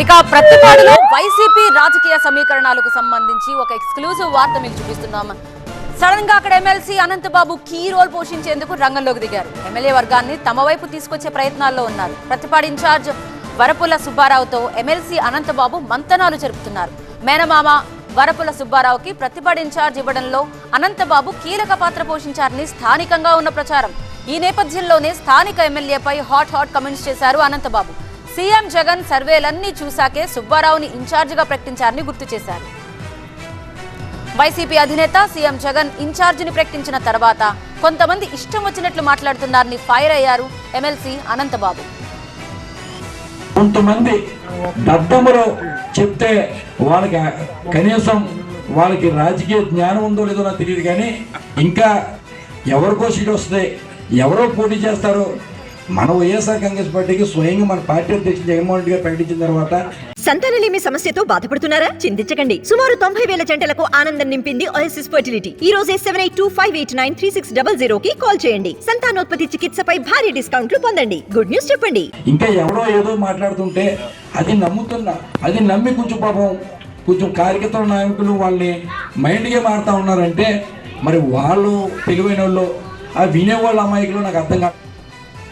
ఇక ప్రతిపాడులో వైసీపీ రాజకీయ సమీకరణాలకు సంబంధించి ఒక ఎక్స్క్లూజివ్ వార్త మీకు చూపిస్తున్నాం. సడన్గా అక్కడ ఎమ్మెల్సీ అనంతబాబు కీ రోల్ పోషించేందుకు రంగంలోకి దిగారు. ఎమ్మెల్యే వర్గాన్ని తమ వైపు తీసుకొచ్చే ప్రయత్నాల్లో ఉన్నారు. ప్రతిపాడు ఇన్ఛార్జ్ వరపుల సుబ్బారావుతో ఎమ్మెల్సీ అనంతబాబు మంతనాలు జరుపుతున్నారు. మేనమామ వరపుల సుబ్బారావుకి ప్రతిపాడు ఇన్ఛార్జ్ ఇవ్వడంలో అనంతబాబు కీలక పాత్ర పోషించారని స్థానికంగా ఉన్న ప్రచారం. ఈ నేపథ్యంలోనే స్థానిక ఎమ్మెల్యేపై హాట్ హాట్ కమెంట్స్ చేశారు అనంతబాబు. సీఎం జగన్ సర్వేలన్నీ చూశాకే సుబ్బారావుని ఇన్ఛార్జిగా ప్రకటించారని గుర్తు చేశారు. వైసీపీ అధినేత సీఎం జగన్ ఇన్ఛార్జిని ప్రకటించిన తర్వాత కొంతమంది ఇష్టం వచ్చినట్లు మాట్లాడుతున్నారని ఫైర్ అయ్యారు ఎమ్మెల్సీ అనంతబాబు. కొంతమంది దద్దములు చెప్తే వాళ్ళకి కనీసం వాళ్ళకి రాజకీయ జ్ఞానం ఉందో లేదో నాకు తెలియదు కానీ ఇంకా ఎవరికో సీట్ వస్తుంది ఎవరో పోటీ చేస్తారో మన వైఎస్ఆర్ కాంగ్రెస్ పార్టీకి స్వయంగా మన పార్టీ అధ్యక్షుడు జగన్మోహన్ రెడ్డి గారు ప్రకటించిన తర్వాత సంతానలేమి సమస్యతో బాధపడుతున్నారా? చింతించకండి. సుమారు తొంభై వేల జంటలకు ఆనందం నింపింది ఓఎస్ఎస్ ఫర్టిలిటీ ఈ రోజే seven eight two five eight nine three six double zero కి కాల్ చేయండి. సంతానోత్పత్తి చికిత్సపై భారీ డిస్కౌంట్లు పొందండి. గుడ్ న్యూస్ చెప్పండి. ఇంకా ఎవరో ఏదో మాట్లాడుతుంటే అది నమ్ముతున్నా అది నమ్మి కొంచెం పాపం కొంచెం కార్యకర్తల నాయకులు వాళ్ళని మైండ్గా మారుతా ఉన్నారంటే మరి వాళ్ళు తెలివైన వాళ్ళు ఆ వినేవాళ్ళ అమాయకులు నాకు అర్థం కాదు